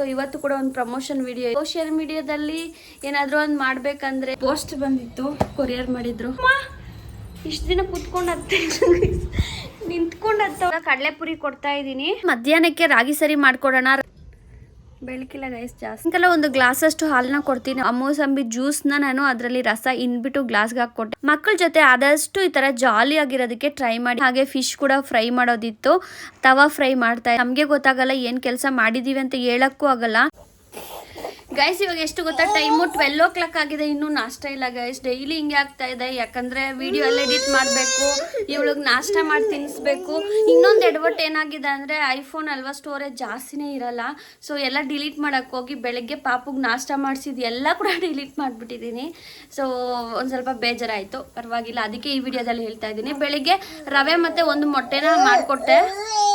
So ಇವತ್ತು ಕೂಡ ಒಂದು ಪ್ರಮೋಷನ್ ವಿಡಿಯೋ ಸೋಷಿಯಲ್ ಮೀಡಿಯಾದಲ್ಲಿ ಏನಾದ್ರೂ ಒಂದು ಮಾಡ್ಬೇಕಂದ್ರೆ ಪೋಸ್ಟ್ ಬಂದಿತ್ತು ಕೊರಿಯರ್ ಮಾಡಿದ್ರು. ಇಷ್ಟು ದಿನ ಕುತ್ಕೊಂಡು ಹತ್ತೆ ನಿಂತ್ಕೊಂಡು ಹತ್ತ ಕಡಲೆಪುರಿ ಕೊಡ್ತಾ ಇದ್ದೀನಿ. ಮಧ್ಯಾಹ್ನಕ್ಕೆ ರಾಗಿ ಸರಿ ಮಾಡ್ಕೊಡೋಣ. ಬೆಳಕಿಲ್ಲ ಗೈಸ್ ಜಾಸ್ತಿ. ಸಾಯಂಕಾಲ ಒಂದು ಗ್ಲಾಸ್ ಅಷ್ಟು ಹಾಲನ್ನ ಕೊಡ್ತೀನಿ. ಅಮೋಸಂಬಿ ಜ್ಯೂಸ್ನ ನಾನು ಅದರಲ್ಲಿ ರಸ ಇನ್ಬಿಟ್ಟು ಗ್ಲಾಸ್ಗೆ ಹಾಕೊಟ್ಟೆ ಮಕ್ಕಳ ಜೊತೆ ಆದಷ್ಟು ಈ ತರ ಜಾಲಿ ಆಗಿರೋದಕ್ಕೆ ಟ್ರೈ ಮಾಡಿ. ಹಾಗೆ ಫಿಶ್ ಕೂಡ ಫ್ರೈ ಮಾಡೋದಿತ್ತು. ತವಾ ಫ್ರೈ ಮಾಡ್ತಾ ನಮಗೆ ಗೊತ್ತಾಗಲ್ಲ ಏನ್ ಕೆಲಸ ಮಾಡಿದೀವಿ ಅಂತ ಹೇಳಕ್ಕೂ ಆಗಲ್ಲ. ಗೈಸ್ ಇವಾಗ ಎಷ್ಟು ಗೊತ್ತಾ? ಟೈಮು ಟ್ವೆಲ್ ಓ ಕ್ಲಾಕ್ ಆಗಿದೆ. ಇನ್ನೂ ನಾಷ್ಟ ಇಲ್ಲ ಗೈಸ್ ಡೈಲಿ ಹಿಂಗೆ ಆಗ್ತಾ ಇದೆ. ಯಾಕಂದ್ರೆ ವಿಡಿಯೋ ಎಲ್ಲ ಎಡಿಟ್ ಮಾಡಬೇಕು. ಇವಳಿಗೆ ನಾಷ್ಟ ಮಾಡಿ ತಿನ್ನಿಸ್ಬೇಕು ಇನ್ನೊಂದು ಎಡವಟ್ ಏನಾಗಿದೆ ಅಂದರೆ ಐಫೋನ್ ಅಲ್ವಾ ಸ್ಟೋರೇಜ್ ಜಾಸ್ತಿನೇ ಇರಲ್ಲ. ಸೊ ಎಲ್ಲ ಡಿಲೀಟ್ ಮಾಡಕ್ಕೆ ಹೋಗಿ ಬೆಳಗ್ಗೆ ಪಾಪುಗೆ ನಾಷ್ಟ ಮಾಡಿಸಿದ್ದು ಎಲ್ಲ ಕೂಡ ಡಿಲೀಟ್ ಮಾಡಿಬಿಟ್ಟಿದ್ದೀನಿ ಸೊ ಒಂದು ಸ್ವಲ್ಪ ಬೇಜಾರಾಯಿತು. ಪರವಾಗಿಲ್ಲ. ಅದಕ್ಕೆ ಈ ವಿಡಿಯೋದಲ್ಲಿ ಹೇಳ್ತಾ ಇದ್ದೀನಿ. ಬೆಳಿಗ್ಗೆ ರವೆ ಮತ್ತು ಒಂದು ಮೊಟ್ಟೆನ ಮಾಡಿಕೊಟ್ಟೆ.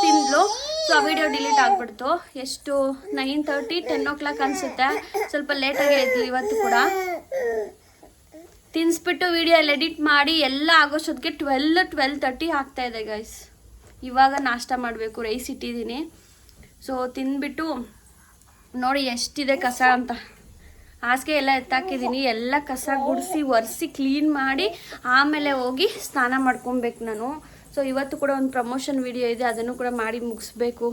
ತಿಂದ್ಲು. ಸೊ ಆ ವಿಡಿಯೋ ಡಿಲೀಟ್ ಆಗ್ಬಿಡ್ತು. ಎಷ್ಟು nine thirty ten o'clock ಅನಿಸುತ್ತೆ. ಸ್ವಲ್ಪ ಲೇಟಾಗಿ ಇದ್ದು ಇವತ್ತು ಕೂಡ. ತಿನ್ಸ್ಬಿಟ್ಟು ವಿಡಿಯೋ ಎಲ್ಲ ಎಡಿಟ್ ಮಾಡಿ ಎಲ್ಲ ಆಗೋಷ್ಟೊತ್ತಿಗೆ ಟ್ವೆಲ್ ಟ್ವೆಲ್ ತರ್ಟಿ ಇದೆ ಗೈಸ್ ಇವಾಗ ನಾಷ್ಟ ಮಾಡಬೇಕು ರೈಸ್ ಇಟ್ಟಿದ್ದೀನಿ. ಸೊ ತಿನ್ಬಿಟ್ಟು ನೋಡಿ ಎಷ್ಟಿದೆ ಕಸ ಅಂತ. ಹಾಸಿಗೆ ಎಲ್ಲ ಎತ್ತಾಕಿದ್ದೀನಿ. ಎಲ್ಲ ಕಸ ಗುಡಿಸಿ, ಒರೆಸಿ ಕ್ಲೀನ್ ಮಾಡಿ ಆಮೇಲೆ ಹೋಗಿ ಸ್ನಾನ ಮಾಡ್ಕೊಬೇಕು ನಾನು. ಸೊ ಇವತ್ತು ಕೂಡ ಒಂದು ಪ್ರಮೋಷನ್ ವಿಡಿಯೋ ಇದೆ, ಅದನ್ನು ಕೂಡ ಮಾಡಿ ಮುಗಿಸ್ಬೇಕು.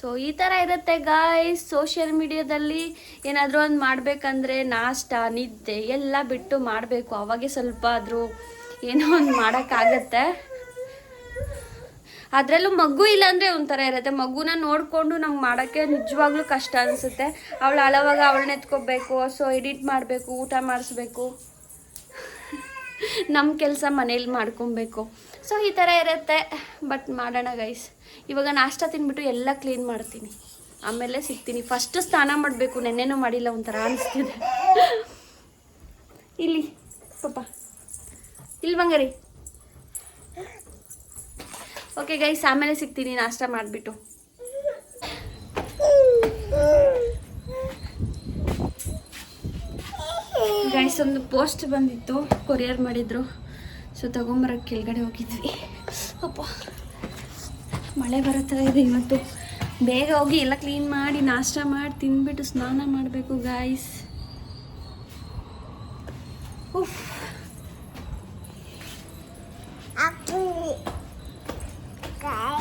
ಸೊ ಈ ಥರ ಇರುತ್ತೆ ಗಾಯ್ಸ್ ಸೋಷಿಯಲ್ ಮೀಡಿಯಾದಲ್ಲಿ ಏನಾದರೂ ಒಂದು ಮಾಡಬೇಕಂದ್ರೆ ನಾಷ್ಟ, ನಿದ್ದೆ ಎಲ್ಲ ಬಿಟ್ಟು ಮಾಡಬೇಕು. ಅವಾಗೆ ಸ್ವಲ್ಪ ಆದರೂ ಏನೋ ಒಂದು ಮಾಡೋಕ್ಕಾಗತ್ತೆ. ಅದರಲ್ಲೂ ಮಗು ಇಲ್ಲ ಅಂದರೆ ಒಂಥರ ಇರುತ್ತೆ. ಮಗುನ ನೋಡಿಕೊಂಡು ನಮ್ಗೆ ಮಾಡೋಕ್ಕೆ ನಿಜವಾಗ್ಲೂ ಕಷ್ಟ ಅನಿಸುತ್ತೆ. ಅವಳು ಅಳವಾಗ ಅವಳನ್ನ ಎತ್ಕೋಬೇಕು ಸೊ ಎಡಿಟ್ ಮಾಡಬೇಕು, ಊಟ ಮಾಡಿಸ್ಬೇಕು. ನಮ್ಮ ಕೆಲಸ ಮನೇಲಿ ಮಾಡ್ಕೊಬೇಕು. ಸೊ ಈ ಥರ ಇರುತ್ತೆ. ಬಟ್ ಮಾಡೋಣ ಗೈಸ್ ಇವಾಗ ನಾಷ್ಟ ತಿಂದ್ಬಿಟ್ಟು ಎಲ್ಲ ಕ್ಲೀನ್ ಮಾಡ್ತೀನಿ. ಆಮೇಲೆ ಸಿಗ್ತೀನಿ. ಫಸ್ಟ್ ಸ್ನಾನ ಮಾಡಬೇಕು. ನೆನ್ನೆನೂ ಮಾಡಿಲ್ಲ, ಒಂಥರ ಅನಿಸ್ತಿದೆ. ಇಲ್ಲಿ ಪಾಪ ಇಲ್ಲಿ ಬಂಗಾರಿ ಓಕೆ ಗೈಸ್ ಆಮೇಲೆ ಸಿಗ್ತೀನಿ. ನಾಷ್ಟ ಮಾಡಿಬಿಟ್ಟು. ಗೈಸ್ ಒಂದು ಪೋಸ್ಟ್ ಬಂದಿತ್ತು. ಕೊರಿಯರ್ ಮಾಡಿದ್ರು. ಸೊ ತಗೊಂಬರೋಕೆ ಕೆಳಗಡೆ ಹೋಗಿದ್ವಿ. ಅಪ್ಪ ಮಳೆ ಬರೋ ಇದೆ ಇವತ್ತು. ಬೇಗ ಹೋಗಿ ಎಲ್ಲ ಕ್ಲೀನ್ ಮಾಡಿ ನಾಷ್ಟ ಮಾಡಿ ತಿಂದ್ಬಿಟ್ಟು ಸ್ನಾನ ಮಾಡಬೇಕು ಗಾಯ್ಸ್ ಉಫ್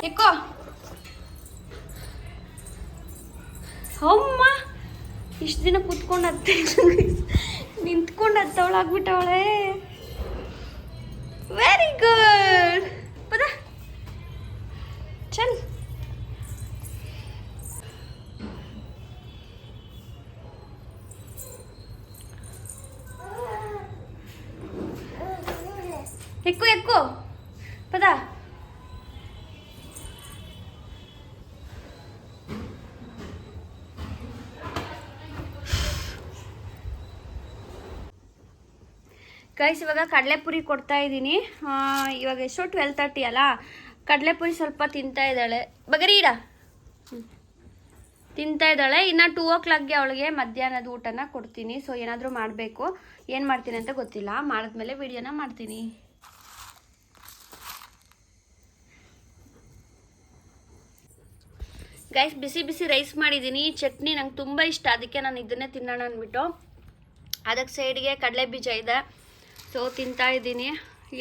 ಎಕ್ಕೋ ಅಮ್ಮ ಇಷ್ಟು ದಿನ ಕುತ್ಕೊಂಡು ಹತ್ತೆ ನಿಂತ್ಕೊಂಡು ಹತ್ತವಳಾಗ್ಬಿಟ್ಟವಳೆ ವೆರಿ ಗುಡ್ ಪದ ಚಲ್ ఎక్కు ఎక్కు ಗೈಸ್ ಇವಾಗ ಕಡಲೆಪುರಿ ಕೊಡ್ತಾ ಇದ್ದೀನಿ. ಇವಾಗ ಎಷ್ಟು ಟ್ವೆಲ್ ತರ್ಟಿ ಅಲ್ಲ? ಕಡಲೆಪುರಿ ಸ್ವಲ್ಪ ತಿಂತಾ ಇದ್ದಾಳೆ. ಬಗರೀಡ ತಿಂತಾ ಇದ್ದಾಳೆ. ಇನ್ನು ಟೂ ಓ ಕ್ಲಾಕ್ಗೆ ಅವಳಿಗೆ ಮಧ್ಯಾಹ್ನದ ಊಟನ ಕೊಡ್ತೀನಿ. ಸೊ ಏನಾದರೂ ಮಾಡಬೇಕು. ಏನು ಮಾಡ್ತೀನಿ ಅಂತ ಗೊತ್ತಿಲ್ಲ. ಮಾಡಿದ್ಮೇಲೆ ವಿಡಿಯೋನ ಮಾಡ್ತೀನಿ. ಗೈಸ್ ಬಿಸಿ ಬಿಸಿ ರೈಸ್ ಮಾಡಿದ್ದೀನಿ. ಚಟ್ನಿ ನಂಗೆ ತುಂಬ ಇಷ್ಟ. ಅದಕ್ಕೆ ನಾನು ಇದನ್ನೇ ತಿನ್ನೋಣ ಅಂದ್ಬಿಟ್ಟು. ಅದಕ್ಕೆ ಸೈಡ್ಗೆ ಕಡಲೆ ಬೀಜ ಇದೆ. ಸೊ ತಿಂತಾ ಇದ್ದೀನಿ.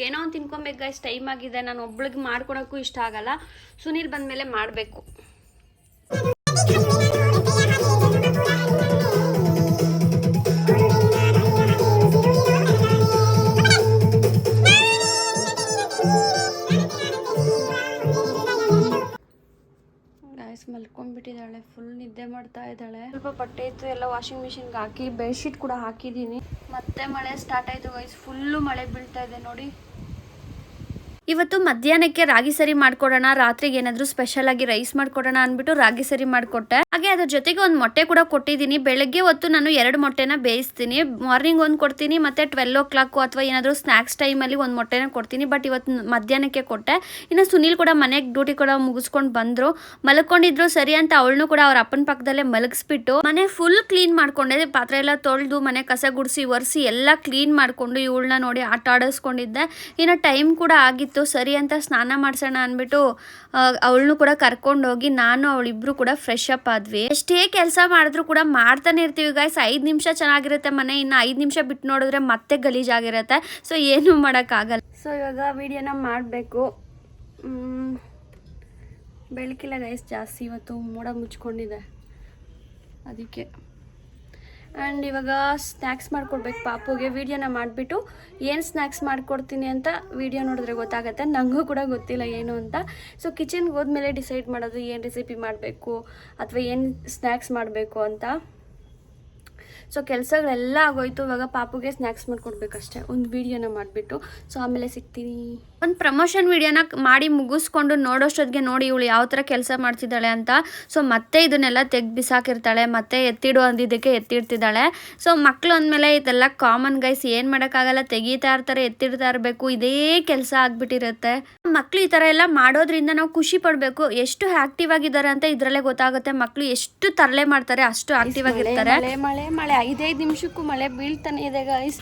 ಏನೋ ಒಂದು ತಿನ್ಕೊಬೇಕು ಗೈಸ್ ಟೈಮ್ ಆಗಿದೆ. ನಾನು ಒಬ್ಳಿಗೆ ಮಾಡ್ಕೊಳೋಕ್ಕೂ ಇಷ್ಟ ಆಗಲ್ಲ. ಸುನೀಲ್ ಬಂದಮೇಲೆ ಮಾಡಬೇಕು. ಗಾಯ್ಸ್ ಮಲ್ಕೊಂಡ್ಬಿಟ್ಟಿದ್ದಾಳೆ ಫುಲ್ ನಿದ್ದೆ ಮಾಡ್ತಾ ಇದ್ದಾಳೆ. ಸ್ವಲ್ಪ ಬಟ್ಟೆ ಇತ್ತು, ಎಲ್ಲ ವಾಷಿಂಗ್ ಮಿಷಿನ್ಗೆ ಹಾಕಿ ಬೆಡ್ಶೀಟ್ ಕೂಡ ಹಾಕಿದ್ದೀನಿ. ಮತ್ತೆ ಮಳೆ ಸ್ಟಾರ್ಟ್ ಆಯಿತು ಗೈಸ್ ಫುಲ್ಲು ಮಳೆ ಬೀಳ್ತಾ ಇದೆ ನೋಡಿ. ಇವತ್ತು ಮಧ್ಯಾಹ್ನಕ್ಕೆ ರಾಗಿ ಸರಿ ಮಾಡ್ಕೊಡೋಣ, ರಾತ್ರಿಗೆ ಏನಾದ್ರು ಸ್ಪೆಷಲ್ ಆಗಿ ರೈಸ್ ಮಾಡ್ಕೊಡೋಣ ಅಂದ್ಬಿಟ್ಟು ರಾಗಿ ಸರಿ ಮಾಡ್ಕೊಟ್ಟೆ. ಹಾಗೆ ಅದ್ರ ಜೊತೆಗೆ ಒಂದು ಮೊಟ್ಟೆ ಕೂಡ ಕೊಟ್ಟಿದ್ದೀನಿ. ಬೆಳಗ್ಗೆ ಹೊತ್ತು ನಾನು ಎರಡು ಮೊಟ್ಟೆನ ಬೇಯಿಸ್ತೀನಿ. ಮಾರ್ನಿಂಗ್ ಒಂದು ಕೊಡ್ತೀನಿ, ಮತ್ತೆ ಟ್ವೆಲ್ ಓ ಕ್ಲಾಕ್ ಅಥವಾ ಏನಾದರೂ ಸ್ನ್ಯಾಕ್ಸ್ ಟೈಮಲ್ಲಿ ಒಂದು ಮೊಟ್ಟೆನ ಕೊಡ್ತೀನಿ. ಬಟ್ ಇವತ್ತು ಮಧ್ಯಾಹ್ನಕ್ಕೆ ಕೊಟ್ಟೆ. ಇನ್ನು ಸುನೀಲ್ ಕೂಡ ಮನೆಗೆ ಡ್ಯೂಟಿ ಕೂಡ ಮುಗಿಸ್ಕೊಂಡು ಬಂದರು. ಮಲ್ಕೊಂಡಿದ್ರು ಸರಿ ಅಂತ ಅವಳನ್ನು ಕೂಡ ಅವ್ರ ಅಪ್ಪನ ಪಕ್ಕದಲ್ಲೇ ಮಲಗಿಸ್ಬಿಟ್ಟು ಮನೆ ಫುಲ್ ಕ್ಲೀನ್ ಮಾಡ್ಕೊಂಡೆ. ಪಾತ್ರೆ ಎಲ್ಲ ತೊಳೆದು, ಮನೆ ಕಸ ಗುಡಿಸಿ, ಒರೆಸಿ ಎಲ್ಲ ಕ್ಲೀನ್ ಮಾಡಿಕೊಂಡು ಇವಳನ್ನ ನೋಡಿ ಆಟ ಆಡಿಸ್ಕೊಂಡಿದ್ದೆ. ಇನ್ನು ಟೈಮ್ ಕೂಡ ಆಗಿತ್ತು. ಸರಿ ಅಂತ ಸ್ನಾನ ಮಾಡಿಸೋಣ ಅಂದ್ಬಿಟ್ಟು ಅವಳನ್ನು ಕೂಡ ಕರ್ಕೊಂಡೋಗಿ ನಾನು ಅವಳಿಬ್ರು ಕೂಡ ಫ್ರೆಶ್ ಅಪ್ ಆದ್ವಿ. ಆದ್ವಿ ಎಷ್ಟೇ ಕೆಲಸ ಮಾಡಿದ್ರು ಕೂಡ ಮಾಡ್ತಾನೆ ಇರ್ತೀವಿ ಗಾಯ್ಸ್ ಐದು ನಿಮಿಷ ಚೆನ್ನಾಗಿರುತ್ತೆ ಮನೆ. ಇನ್ನು ಐದು ನಿಮಿಷ ಬಿಟ್ಟು ನೋಡಿದ್ರೆ ಮತ್ತೆ ಗಲೀಜಾಗಿರುತ್ತೆ. ಸೊ ಏನು ಮಾಡೋಕ್ಕಾಗಲ್ಲ. ಸೊ ಇವಾಗ ವಿಡಿಯೋನ ಮಾಡಬೇಕು. ಬೆಳಕಿಲ್ಲ ಗೈಸ್ ಜಾಸ್ತಿ. ಇವತ್ತು ಮೋಡ ಮುಚ್ಕೊಂಡಿದೆ. ಅದಕ್ಕೆ. ಆ್ಯಂಡ್ ಇವಾಗ ಸ್ನ್ಯಾಕ್ಸ್ ಮಾಡಿಕೊಡ್ಬೇಕು ಪಾಪುಗೆ. ವೀಡಿಯೋನ ಮಾಡಿಬಿಟ್ಟು ಏನು ಸ್ನ್ಯಾಕ್ಸ್ ಮಾಡಿಕೊಡ್ತೀನಿ ಅಂತ ವೀಡಿಯೋ ನೋಡಿದ್ರೆ ಗೊತ್ತಾಗುತ್ತೆ. ನನಗೂ ಕೂಡ ಗೊತ್ತಿಲ್ಲ ಏನು ಅಂತ. ಸೊ ಕಿಚನ್ಗೆ ಹೋದ್ಮೇಲೆ ಡಿಸೈಡ್ ಮಾಡೋದು ಏನು ರೆಸಿಪಿ ಮಾಡಬೇಕು ಅಥವಾ ಏನು ಸ್ನ್ಯಾಕ್ಸ್ ಮಾಡಬೇಕು ಅಂತ. ಸೊ ಕೆಲಸಗಳೆಲ್ಲ ಆಗೋಯ್ತು. ಇವಾಗ ಪಾಪುಗೆ ಸ್ನ್ಯಾಕ್ಸ್ ಮಾಡ್ಕೊಡ್ಬೇಕಷ್ಟೇ. ಒಂದು ವೀಡಿಯೋನ ಮಾಡಿಬಿಟ್ಟು. ಸೊ ಆಮೇಲೆ ಸಿಗ್ತೀನಿ. ಒಂದು ಪ್ರಮೋಷನ್ ವೀಡಿಯೋನ ಮಾಡಿ ಮುಗಿಸ್ಕೊಂಡು ನೋಡೋಷ್ಟೊತ್ತಿಗೆ ನೋಡಿ ಇವಳು ಯಾವ ಥರ ಕೆಲಸ ಮಾಡ್ತಿದ್ದಾಳೆ ಅಂತ. ಸೊ ಮತ್ತೆ ಇದನ್ನೆಲ್ಲ ತೆಗ್ದು ಬಿಸಾಕಿರ್ತಾಳೆ. ಮತ್ತೆ ಎತ್ತಿಡು ಅಂದಿದ್ದಕ್ಕೆ ಎತ್ತಿಡ್ತಿದ್ದಾಳೆ. ಸೊ ಮಕ್ಕಳು ಅಂದಮೇಲೆ ಇದೆಲ್ಲ ಕಾಮನ್ ಗೈಸ್ ಏನು ಮಾಡೋಕ್ಕಾಗಲ್ಲ. ತೆಗೀತಾ ಇರ್ತಾರೆ ಎತ್ತಿಡ್ತಾ ಇರಬೇಕು. ಇದೇ ಕೆಲಸ ಆಗ್ಬಿಟ್ಟಿರುತ್ತೆ. ಮಕ್ಕಳು ಈ ಥರ ಎಲ್ಲ ಮಾಡೋದ್ರಿಂದ ನಾವು ಖುಷಿ ಪಡಬೇಕು. ಎಷ್ಟು ಆಕ್ಟಿವ್ ಆಗಿದ್ದಾರೆ ಅಂತ ಇದರಲ್ಲೇ ಗೊತ್ತಾಗುತ್ತೆ. ಮಕ್ಕಳು ಎಷ್ಟು ತರಲೆ ಮಾಡ್ತಾರೆ ಅಷ್ಟು ಆಕ್ಟಿವ್ ಆಗಿರ್ತಾರೆ. ಮಳೆ. ಐದೈದು ನಿಮಿಷಕ್ಕೂ ಮಳೆ ಬೀಳ್ತಾನೆ ಇದೆ ಗೈಸ್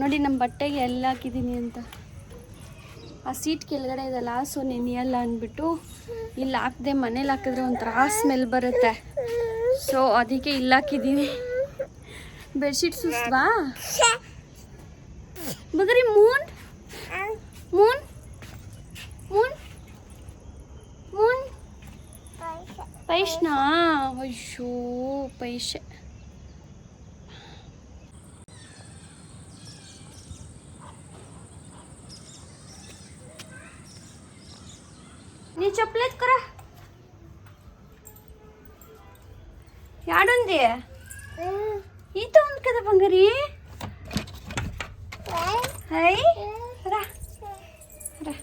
ನೋಡಿ ನಮ್ಮ ಬಟ್ಟೆಗೆ ಎಲ್ಲ ಹಾಕಿದ್ದೀನಿ ಅಂತ. ಆ ಸೀಟ್ ಕೆಳಗಡೆ ಇದೆಲ್ಲ ಸೊ ನೆನೆಯಲ್ಲ ಅಂದ್ಬಿಟ್ಟು ಇಲ್ಲಿ ಹಾಕ್ದೆ, ಮನೇಲಿ ಹಾಕಿದ್ರೆ ಒಂಥರ ಸ್ಮೆಲ್ ಬರುತ್ತೆ. ಸೊ ಅದಕ್ಕೆ ಇಲ್ಲಿ ಹಾಕಿದ್ದೀನಿ. ಬೆಡ್ಶೀಟ್ ಸುಸ್ವಾ? ಬಗ್ರಿ ಮೂನ್ ಮೂನ್ ಮೂನ್ ಮೂನ್ ಪೈಶ್ನಾ ಅಯ್ಯೋ ಪೈಶೆ యాడుంది ఈత ఉంది కదా బంగారి హై రా రా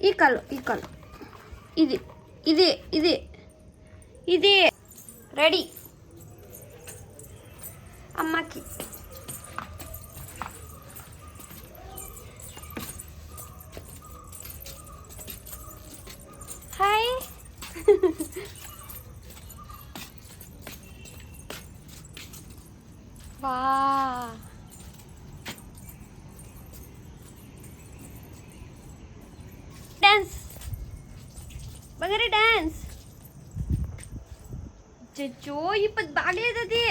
ఈ కాలు ఈ కాలు ఇది ఇది ఇది ఇది రెడీ ಡ್ಯಾನ್ಸ್ ಬಗರಿ ಡ್ಯಾನ್ಸ್ ಚಚ್ಚೋ ಇಪ್ಪತ್ತು ಬಾಗ್ಲಿದದಿ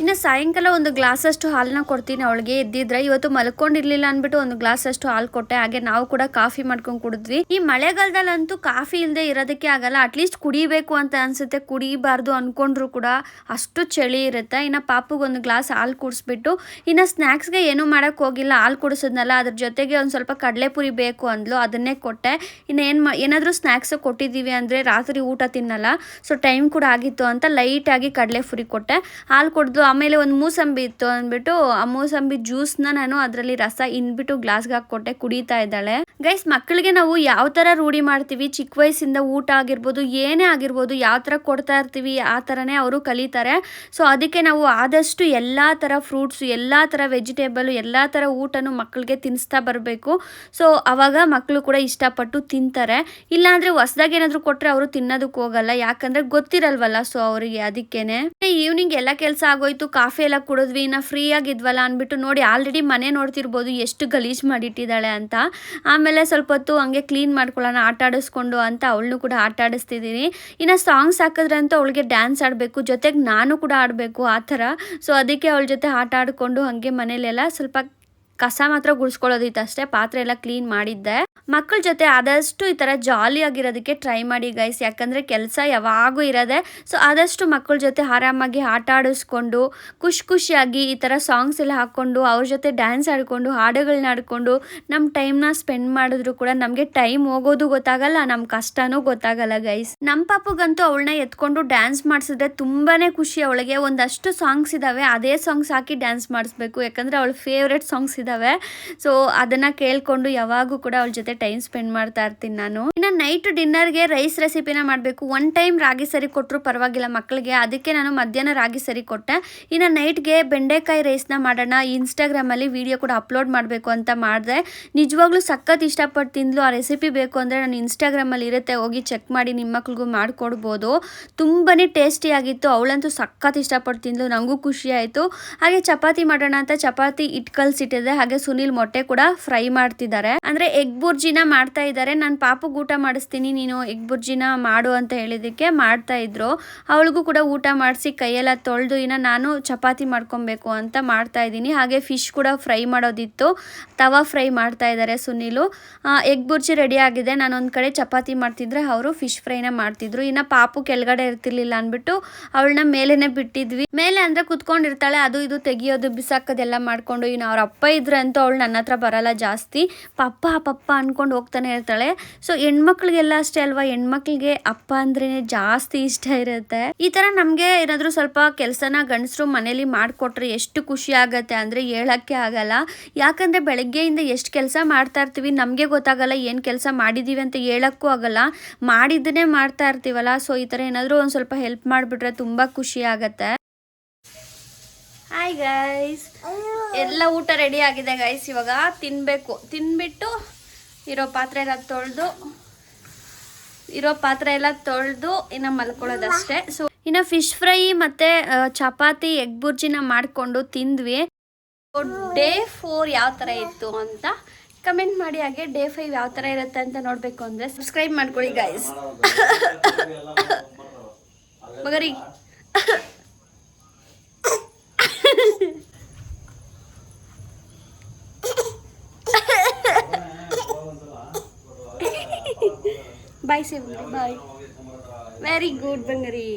ಇನ್ನು ಸಾಯಂಕಾಲ ಒಂದು ಗ್ಲಾಸಷ್ಟು ಹಾಲನ್ನ ಕೊಡ್ತೀನಿ ಅವಳಿಗೆ ಎದ್ದಿದ್ರೆ. ಇವತ್ತು ಮಲ್ಕೊಂಡಿರ್ಲಿಲ್ಲ ಅಂದ್ಬಿಟ್ಟು ಒಂದು ಗ್ಲಾಸ್ ಅಷ್ಟು ಹಾಲು ಕೊಟ್ಟೆ. ಹಾಗೆ ನಾವು ಕೂಡ ಕಾಫಿ ಮಾಡ್ಕೊಂಡು ಕುಡಿದ್ವಿ. ಈ ಮಳೆಗಾಲದಲ್ಲಂತೂ ಕಾಫಿ ಇಲ್ಲದೆ ಇರೋದಕ್ಕೆ ಆಗಲ್ಲ. ಅಟ್ಲೀಸ್ಟ್ ಕುಡಿಬೇಕು ಅಂತ ಅನ್ಸುತ್ತೆ. ಕುಡಿಬಾರ್ದು ಅನ್ಕೊಂಡ್ರು ಕೂಡ ಅಷ್ಟು ಚಳಿ ಇರುತ್ತೆ. ಇನ್ನು ಪಾಪುಗೆ ಒಂದು ಗ್ಲಾಸ್ ಹಾಲು ಕುಡಿಸ್ಬಿಟ್ಟು ಇನ್ನು ಸ್ನ್ಯಾಕ್ಸ್ಗೆ ಏನೂ ಮಾಡೋಕ್ಕೆ ಹೋಗಿಲ್ಲ. ಹಾಲು ಕುಡಿಸಿದ್ನಲ್ಲ. ಅದ್ರ ಜೊತೆಗೆ ಒಂದು ಸ್ವಲ್ಪ ಕಡಲೆಪುರಿ ಬೇಕು ಅಂದ್ಲು. ಅದನ್ನೇ ಕೊಟ್ಟೆ. ಇನ್ನು ಏನು ಮಾ ಏನಾದರೂ ಸ್ನ್ಯಾಕ್ಸ್ ಕೊಟ್ಟಿದ್ದೀವಿ ಅಂದರೆ ರಾತ್ರಿ ಊಟ ತಿನ್ನಲ್ಲ. ಸೊ ಟೈಮ್ ಕೂಡ ಆಗಿತ್ತು ಅಂತ ಲೈಟಾಗಿ ಕಡಲೆಪುರಿ ಕೊಟ್ಟೆ. ಹಾಲು ಕುಡಿದು ಆಮೇಲೆ ಒಂದು ಮೂಸಂಬಿ ಇತ್ತು ಅಂದ್ಬಿಟ್ಟು ಆ ಮೂಸಂಬಿ ಜ್ಯೂಸ್ನ ನಾನು ಅದರಲ್ಲಿ ರಸ ಇನ್ಬಿಟ್ಟು ಗ್ಲಾಸ್ಗೆ ಹಾಕ್ಕೊಟ್ಟೆ ಕುಡಿತಾ ಇದ್ದಾಳೆ. ಗೈಸ್, ಮಕ್ಕಳಿಗೆ ನಾವು ಯಾವ ಥರ ರೂಢಿ ಮಾಡ್ತೀವಿ, ಚಿಕ್ಕ ವಯಸ್ಸಿಂದ ಊಟ ಆಗಿರ್ಬೋದು, ಏನೇ ಆಗಿರ್ಬೋದು, ಯಾವ ಥರ ಕೊಡ್ತಾ ಇರ್ತೀವಿ, ಆ ಥರನೇ ಅವರು ಕಲಿತಾರೆ. ಸೊ ಅದಕ್ಕೆ ನಾವು ಆದಷ್ಟು ಎಲ್ಲ ಥರ ಫ್ರೂಟ್ಸು, ಎಲ್ಲ ಥರ ವೆಜಿಟೇಬಲು, ಎಲ್ಲ ಥರ ಊಟನೂ ಮಕ್ಕಳಿಗೆ ತಿನ್ನಿಸ್ತಾ ಬರಬೇಕು. ಸೊ ಅವಾಗ ಮಕ್ಕಳು ಕೂಡ ಇಷ್ಟಪಟ್ಟು ತಿಂತಾರೆ. ಇಲ್ಲಾಂದರೆ ಹೊಸ್ದಾಗಿ ಏನಾದರೂ ಕೊಟ್ಟರೆ ಅವರು ತಿನ್ನೋದಕ್ಕೆ ಹೋಗಲ್ಲ. ಯಾಕಂದರೆ ಗೊತ್ತಿರಲ್ವಲ್ಲ ಸೊ ಅವರಿಗೆ ಅದಕ್ಕೇನೆ. ಈವ್ನಿಂಗ್ ಎಲ್ಲ ಕೆಲಸ ಆಗೋಯ್ತು ಕಾಫಿ ಎಲ್ಲ ಕುಡಿದ್ವಿ, ಇನ್ನು ಫ್ರೀ ಆಗಿದ್ವಲ್ಲ ಅಂದ್ಬಿಟ್ಟು ನೋಡಿ ಆಲ್ರೆಡಿ ಮನೆ ನೋಡ್ತಿರ್ಬೋದು, ಎಷ್ಟು ಗಲೀಜು ಮಾಡಿಟ್ಟಿದ್ದಾಳೆ ಅಂತ. ಆಮೇಲೆ ಸ್ವಲ್ಪ ಹೊತ್ತು ಹಂಗೆ ಕ್ಲೀನ್ ಮಾಡ್ಕೊಳ್ಳೋಣ, ಆಟ ಆಡಿಸ್ಕೊಂಡು ಅಂತ ಅವಳನ್ನು ಕೂಡ ಆಟ ಆಡಿಸ್ತಿದ್ದೀನಿ. ಇನ್ನು ಸಾಂಗ್ಸ್ ಹಾಕಿದ್ರೆ ಅಂತ ಅವಳಿಗೆ ಡ್ಯಾನ್ಸ್ ಆಡಬೇಕು, ಜೊತೆಗೆ ನಾನು ಕೂಡ ಆಡಬೇಕು ಆ ಥರ. ಸೊ ಅದಕ್ಕೆ ಅವಳ ಜೊತೆ ಆಟ ಆಡಿಕೊಂಡು ಹಾಗೆ ಮನೇಲೆಲ್ಲ ಸ್ವಲ್ಪ ಕಸ ಮಾತ್ರ ಗುಡಿಸ್ಕೊಳ್ಳೋದಿತ್ತು ಅಷ್ಟೇ ಪಾತ್ರೆ ಎಲ್ಲ ಕ್ಲೀನ್ ಮಾಡಿದ್ದೆ. ಮಕ್ಕಳ ಜೊತೆ ಆದಷ್ಟು ಈ ಥರ ಜಾಲಿ ಆಗಿರೋದಕ್ಕೆ ಟ್ರೈ ಮಾಡಿ ಗೈಸ್ ಯಾಕಂದರೆ ಕೆಲಸ ಯಾವಾಗೂ ಇರೋದೆ ಸೊ ಆದಷ್ಟು ಮಕ್ಕಳ ಜೊತೆ ಆರಾಮಾಗಿ ಆಟ ಆಡಿಸ್ಕೊಂಡು, ಖುಷಿ ಖುಷಿಯಾಗಿ ಈ ಥರ ಸಾಂಗ್ಸ್ ಎಲ್ಲ ಹಾಕ್ಕೊಂಡು, ಅವ್ರ ಜೊತೆ ಡ್ಯಾನ್ಸ್ ಆಡಿಕೊಂಡು ಹಾಡುಗಳನ್ನ ಆಡಿಕೊಂಡು ನಮ್ಮ ಟೈಮ್ನ ಸ್ಪೆಂಡ್ ಮಾಡಿದ್ರು ಕೂಡ ನಮಗೆ ಟೈಮ್ ಹೋಗೋದು ಗೊತ್ತಾಗಲ್ಲ ನಮ್ಮ ಕಷ್ಟನೂ ಗೊತ್ತಾಗಲ್ಲ ಗೈಸ್ ನಮ್ಮ ಪಾಪಗಂತೂ ಅವಳನ್ನ ಎತ್ಕೊಂಡು ಡ್ಯಾನ್ಸ್ ಮಾಡಿಸಿದ್ರೆ ತುಂಬಾ ಖುಷಿ, ಅವಳಿಗೆ ಒಂದಷ್ಟು ಸಾಂಗ್ಸ್ ಇದ್ದಾವೆ ಅದೇ ಸಾಂಗ್ಸ್ ಹಾಕಿ ಡ್ಯಾನ್ಸ್ ಮಾಡಿಸ್ಬೇಕು, ಯಾಕಂದರೆ ಅವಳ ಫೇವ್ರೆಟ್ ಸಾಂಗ್ಸ್ ಇದ್ದಾವೆ ಇದ್ದಾವೆ ಸೊ ಅದನ್ನು ಕೇಳಿಕೊಂಡು ಯಾವಾಗೂ ಕೂಡ ಅವಳ ಜೊತೆ ಟೈಮ್ ಸ್ಪೆಂಡ್ ಮಾಡ್ತಾ ಇರ್ತೀನಿ ನಾನು. ಇನ್ನು ನೈಟ್ ಡಿನ್ನರ್ಗೆ ರೈಸ್ ರೆಸಿಪಿನ ಮಾಡಬೇಕು. ಒನ್ ಟೈಮ್ ರಾಗಿ ಸರಿ ಕೊಟ್ಟರು ಪರವಾಗಿಲ್ಲ ಮಕ್ಕಳಿಗೆ ಅದಕ್ಕೆ ನಾನು ಮಧ್ಯಾಹ್ನ ರಾಗಿ ಸರಿ ಕೊಟ್ಟೆ. ಇನ್ನು ನೈಟ್ಗೆ ಬೆಂಡೆಕಾಯಿ ರೈಸ್ನ ಮಾಡೋಣ. ಇನ್ಸ್ಟಾಗ್ರಾಮಲ್ಲಿ ವಿಡಿಯೋ ಕೂಡ ಅಪ್ಲೋಡ್ ಮಾಡಬೇಕು ಅಂತ ಮಾಡಿದೆ. ನಿಜವಾಗ್ಲೂ ಸಖತ್ ಇಷ್ಟಪಟ್ಟು ತಿಂದ್ಲು. ಆ ರೆಸಿಪಿ ಬೇಕು ಅಂದರೆ ನಾನು ಇನ್ಸ್ಟಾಗ್ರಾಮಲ್ಲಿ ಇರುತ್ತೆ. ಹೋಗಿ ಚೆಕ್ ಮಾಡಿ ನಿಮ್ಮ ಮಕ್ಳಿಗೂ ಮಾಡಿಕೊಡ್ಬೋದು. ತುಂಬಾ ಟೇಸ್ಟಿಯಾಗಿತ್ತು ಅವಳಂತೂ ಸಖತ್ ಇಷ್ಟಪಟ್ಟು ತಿಂದ್ಲು. ನನಗೂ ಖುಷಿ ಆಯಿತು. ಹಾಗೆ ಚಪಾತಿ ಮಾಡೋಣ ಅಂತ ಚಪಾತಿ ಇಟ್ ಕಲ್ಸಿಟ್ಟಿದೆ ಹಾಗೆ ಸುನಿಲ್ ಮೊಟ್ಟೆ ಕೂಡ ಫ್ರೈ ಮಾಡ್ತಿದ್ದಾರೆ. ಅಂದ್ರೆ ಎಗ್ ಬುರ್ಜಿನ ಮಾಡ್ತಾ ಇದ್ದಾರೆ. ನಾನು ಪಾಪುಗೆ ಊಟ ಮಾಡಿಸ್ತೀನಿ, ನೀನು ಎಗ್ ಬುರ್ಜಿನ ಮಾಡು ಅಂತ ಹೇಳಿದಕ್ಕೆ ಮಾಡ್ತಾ ಇದ್ರು. ಅವಳಿಗೂ ಕೂಡ ಊಟ ಮಾಡಿಸಿ ಕೈಯೆಲ್ಲ ತೊಳೆದು ಇನ್ನ ನಾನು ಚಪಾತಿ ಮಾಡ್ಕೊಬೇಕು ಅಂತ ಮಾಡ್ತಾ ಇದ್ದೀನಿ. ಹಾಗೆ ಫಿಶ್ ಕೂಡ ಫ್ರೈ ಮಾಡೋದಿತ್ತು. ತವಾ ಫ್ರೈ ಮಾಡ್ತಾ ಇದ್ದಾರೆ ಸುನಿಲು. ಎಗ್ ಬುರ್ಜಿ ರೆಡಿ ಆಗಿದೆ. ನಾನು ಒಂದು ಕಡೆ ಚಪಾತಿ ಮಾಡ್ತಿದ್ರೆ ಅವರು ಫಿಶ್ ಫ್ರೈನ ಮಾಡ್ತಿದ್ರು. ಇನ್ನು ಪಾಪು ಕೆಳಗಡೆ ಇರ್ತಿರ್ಲಿಲ್ಲ ಅಂದ್ಬಿಟ್ಟು ಅವಳನ್ನ ಮೇಲೇನೆ ಬಿಟ್ಟಿದ್ವಿ. ಮೇಲೆ ಅಂದ್ರೆ ಕುತ್ಕೊಂಡಿರ್ತಾಳೆ. ಅದು ಇದು ತೆಗಿಯೋದು ಬಿಸಾಕೋದೆಲ್ಲ ಮಾಡ್ಕೊಂಡು ಇನ್ನು ಅವ್ರ ಅಪ್ಪ ಇದ್ರೆ. ಅಂತೂ ಅವಳು ನನ್ನ ಹತ್ರ ಬರಲ್ಲ ಜಾಸ್ತಿ. ಪಪ್ಪ ಪಪ್ಪ ಅಂದ್ಕೊಂಡು ಹೋಗ್ತಾನೆ ಇರ್ತಾಳೆ. ಸೊ ಹೆಣ್ಮಕ್ಳಿಗೆಲ್ಲ ಅಷ್ಟೇ ಅಲ್ವಾ? ಹೆಣ್ಮಕ್ಳಿಗೆ ಅಪ್ಪ ಅಂದ್ರೆ ಜಾಸ್ತಿ ಇಷ್ಟ ಇರುತ್ತೆ. ಈ ತರ ನಮಗೆ ಏನಾದ್ರು ಸ್ವಲ್ಪ ಕೆಲಸನ ಗಂಡಸರು ಮನೇಲಿ ಮಾಡಿಕೊಟ್ರೆ ಎಷ್ಟು ಖುಷಿ ಆಗತ್ತೆ ಅಂದ್ರೆ ಹೇಳಕ್ಕೆ ಆಗಲ್ಲ. ಯಾಕಂದ್ರೆ ಬೆಳಗ್ಗೆಯಿಂದ ಎಷ್ಟು ಕೆಲಸ ಮಾಡ್ತಾ ಇರ್ತೀವಿ, ನಮಗೆ ಗೊತ್ತಾಗಲ್ಲ ಏನು ಕೆಲಸ ಮಾಡಿದೀವಿ ಅಂತ ಹೇಳೋಕ್ಕೂ ಆಗಲ್ಲ. ಮಾಡಿದ್ದನ್ನೇ ಮಾಡ್ತಾ ಇರ್ತೀವಲ್ಲ ಸೊ ಈ ಥರ ಏನಾದರೂ ಒಂದು ಸ್ವಲ್ಪ ಹೆಲ್ಪ್ ಮಾಡಿಬಿಟ್ರೆ ತುಂಬ ಖುಷಿ ಆಗತ್ತೆ. ಹಾಯ್ ಗೈಸ್ ಎಲ್ಲ ಊಟ ರೆಡಿ ಆಗಿದೆ ಗೈಸ್ ಇವಾಗ ತಿನ್ನಬೇಕು ತಿನ್ಬಿಟ್ಟು ಇರೋ ಪಾತ್ರೆ ಎಲ್ಲ ತೊಳೆದು ಇರೋ ಪಾತ್ರೆ ಎಲ್ಲ ತೊಳೆದು ಇನ್ನು ಮಲ್ಕೊಳ್ಳೋದಷ್ಟೇ. ಸೊ ಇನ್ನು ಫಿಶ್ ಫ್ರೈ ಮತ್ತು ಚಪಾತಿ ಎಗ್ ಬುರ್ಜಿನ ಮಾಡಿಕೊಂಡು ತಿಂದ್ವಿ. ಡೇ ಫೋರ್ ಯಾವ ಥರ ಇತ್ತು ಅಂತ ಕಮೆಂಟ್ ಮಾಡಿ ಹಾಗೆ ಡೇ ಫೈವ್ ಯಾವ ಥರ ಇರುತ್ತೆ ಅಂತ ನೋಡಬೇಕು ಅಂದರೆ ಸಬ್ಸ್ಕ್ರೈಬ್ ಮಾಡ್ಕೊಳ್ಳಿ guys ಮಗರಿ. bye see bye very good ಬಂಗರಿ